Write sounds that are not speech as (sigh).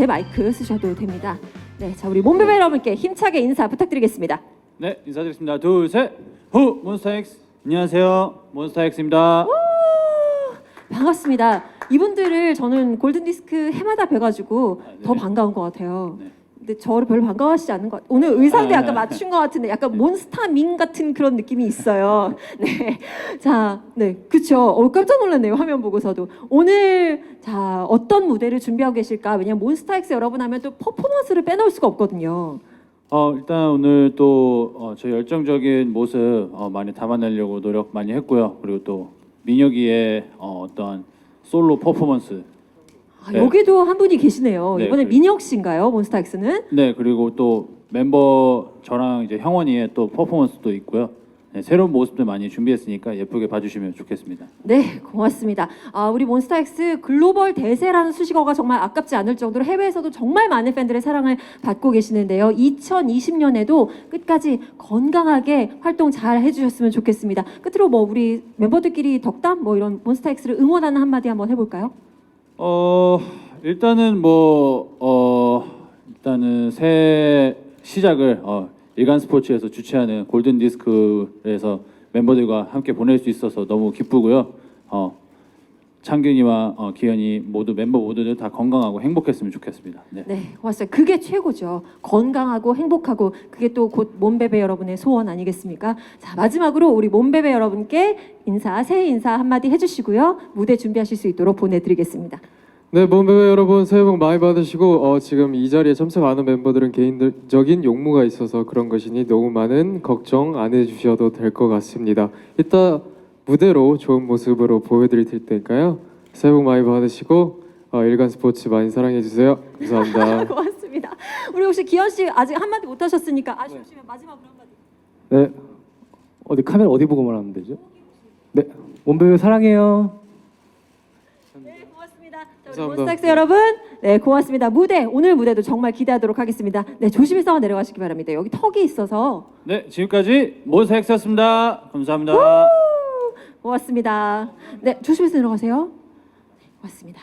제 마이크 쓰셔도 됩니다. 네, 자 우리 몸베베 여러분께 힘차게 인사 부탁드리겠습니다. 네 인사드리겠습니다. 둘 셋. 후 몬스타엑스 안녕하세요 몬스타엑스입니다. 반갑습니다. 이분들을 저는 골든 디스크 해마다 뵈가지고 아, 네. 더 반가운 것 같아요. 네. 근데 저를 별로 반가워하시지 않는 것 같아요. 오늘 의상도 아, 약간 네. 맞춘 것 같은데 약간 몬스타민 같은 그런 느낌이 있어요. (laughs) 네. 자, 네. 그쵸. 어, 깜짝 놀랐네요. 화면 보고서도. 오늘, 자, 어떤 무대를 준비하고 계실까? 왜냐면 몬스타엑스 여러분 하면 또 퍼포먼스를 빼놓을 수가 없거든요. 어 일단 오늘 또 어, 저희 열정적인 모습 어, 많이 담아내려고 노력 많이 했고요. 그리고 또 민혁이의 어, 어떤 솔로 퍼포먼스 아, 네. 여기도 한 분이 계시네요. 네, 이번에 그리고- 민혁 씨인가요? 몬스타엑스는? 네 그리고 또 멤버 저랑 이제 형원이의 또 퍼포먼스도 있고요. 네, 새로운 모습들 많이 준비했으니까 예쁘게 봐주시면 좋겠습니다. 네, 고맙습니다. 아, 우리 몬스타엑스 글로벌 대세라는 수식어가 정말 아깝지 않을 정도로 해외에서도 정말 많은 팬들의 사랑을 받고 계시는데요. 2020년에도 끝까지 건강하게 활동 잘 해주셨으면 좋겠습니다. 끝으로 뭐 우리 멤버들끼리 덕담 뭐 이런 몬스타엑스를 응원하는 한마디 한번 해볼까요? 어 일단은 뭐 어 일단은 새 시작을 어, 일간 스포츠에서 주최하는 골든 디스크에서 멤버들과 함께 보낼 수 있어서 너무 기쁘고요. 어 창균이와 어, 기현이 모두 멤버 모두들 다 건강하고 행복했으면 좋겠습니다. 네. 네, 고맙습니다. 그게 최고죠. 건강하고 행복하고 그게 또 곧 몸베베 여러분의 소원 아니겠습니까? 자 마지막으로 우리 몸베베 여러분께 인사 새해 인사 한마디 해주시고요. 무대 준비하실 수 있도록 보내드리겠습니다. 네, 몸베베 여러분 새해 복 많이 받으시고 어, 지금 이 자리에 참석 안 한 멤버들은 개인적인 용무가 있어서 그런 것이니 너무 많은 걱정 안 해주셔도 될 것 같습니다. 이따 무대로 좋은 모습으로 보여드릴 테니까요. 새해 복 많이 받으시고 어, 일간 스포츠 많이 사랑해 주세요. 감사합니다. (laughs) 고맙습니다. 우리 혹시 기현 씨 아직 한마디 못 하셨으니까 아쉬우시면 마지막으로 한마디. 네. 어디 카메라 어디 보고 말하면 되죠? 네. 원배우 사랑해요. 네, 고맙습니다. 자, 우리 감사합니다. 몬스타엑스 여러분, 네, 고맙습니다. 무대 오늘 무대도 정말 기대하도록 하겠습니다. 네, 조심해서 내려가시기 바랍니다. 여기 턱이 있어서 네 지금까지 몬스타엑스였습니다. 감사합니다. 고맙습니다. 네, 조심해서 내려가세요. 네, 고맙습니다.